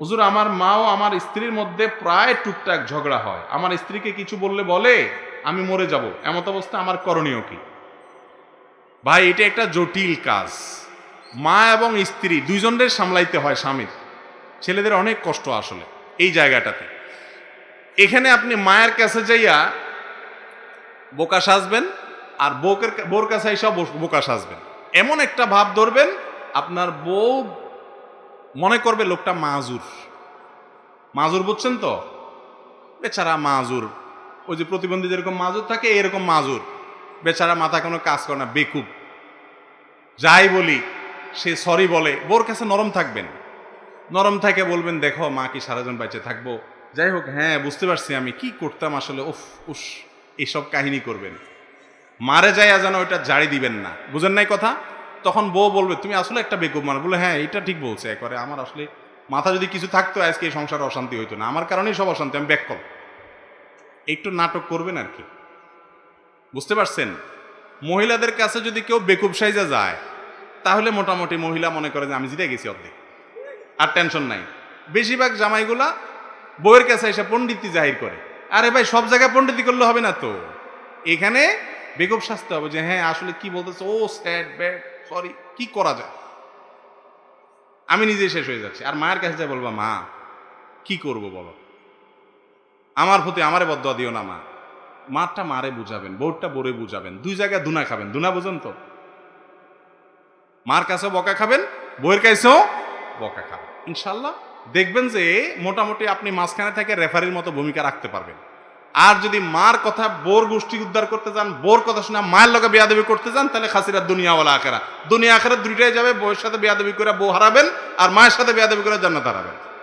হুজুর, আমার মাও আমার স্ত্রীর মধ্যে প্রায় টুকটাক ঝগড়া হয়। আমার স্ত্রীকে কিছু বললে বলে, আমি মরে যাব। এমত অবস্থা আমার করণীয় কি? ভাই, এটা একটা জটিল কাজ। মা এবং স্ত্রী দুইজনের সামলাইতে হয় স্বামীর। ছেলেদের অনেক কষ্ট আসলে এই জায়গাটাতে। এখানে আপনি মায়ের কাছে যাইয়া বোকা সাজবেন আর বউকের বোর কাছে এসব বোকা সাজবেন। এমন একটা ভাব ধরবেন, আপনার বউ মনে করবে লোকটা মাজুর। মাজুর বুঝছেন তো? বেচারা মাজুর। ওই যে প্রতিবন্ধী যেরকম মাজুর থাকে, এরকম মাজুর। বেচারা মাথা কোনো কাজ করে না, বেকুব। যাই বলি, সে সরি বলে। বোর কাছে নরম থাকবেন। নরম থাকে বলবেন, দেখো, মা কি সারাজন বাইচে থাকব? যাই হোক হ্যাঁ বুঝতে পারছি আমি। কি করতাম আসলে? উফ, উস এইসব কাহিনী করবেন। মারে যাইয়া যেন ওইটা জারি দিবেন না। বুঝেন নাই কথা? তখন বউ বলবে, তুমি আসলে একটা বেকুব মানে বলে হ্যাঁ এটা ঠিক বলছে। একবারে আমার আসলে মাথা যদি কিছু থাকতো, আজকে এই সংসারে অশান্তি হইতো না। আমার কারণেই সব অশান্তি, আমি ব্যাক একটু নাটক করবেন আর কি। বুঝতে পারছেন? মহিলাদের কাছে যদি কেউ বেকুব সাইজা যায়, তাহলে মোটামুটি মহিলা মনে করে যে আমি জিতে গেছি অর্ধেক। আর টেনশন নাই। বেশিরভাগ জামাইগুলা বউয়ের কাছে এসে পণ্ডিতি জাহির করে। আরে ভাই, সব জায়গায় পণ্ডিতি করলে হবে না তো? এখানে বেকুব শাস্তে হবে যে হ্যাঁ আসলে কি বলতেছে? ও স্যাড ব্যাড সরি কি করা যায়? আমি নিজে শেষ হয়ে যাচ্ছি। আর মায়ের কাছে যা বলব, মা, কি করব বলো? আমার প্রতি আমারে বদ্ধ দিও না, মা। মারটা মারে বুঝাবেন বোরটা বোরে বুঝাবেন, দুই জায়গায় দুনা খাবেন। দুনা বুঝেন তো? মার কাছেও বকা খাবেন বইয়ের কাছেও বকা খাবেন। ইনশাল্লাহ দেখবেন যে মোটামুটি আপনি মাঝখানে থেকে রেফারির মতো ভূমিকা রাখতে পারবেন। আর যদি মার কথা বোর গোষ্ঠী উদ্ধার করতে চান বোর কথা শোনা মায়ের লগে বেয়াদবি করতে চান তাহলে খাসিরা দুনিয়াওয়ালা আখেরা। দুনিয়া আখেরা দুইটাই যাবে, বউয়ের সাথে বেয়াদবি করে বউ হারাবেন, আর মায়ের সাথে বেয়াদবি করে জান্নাত হারাবেন।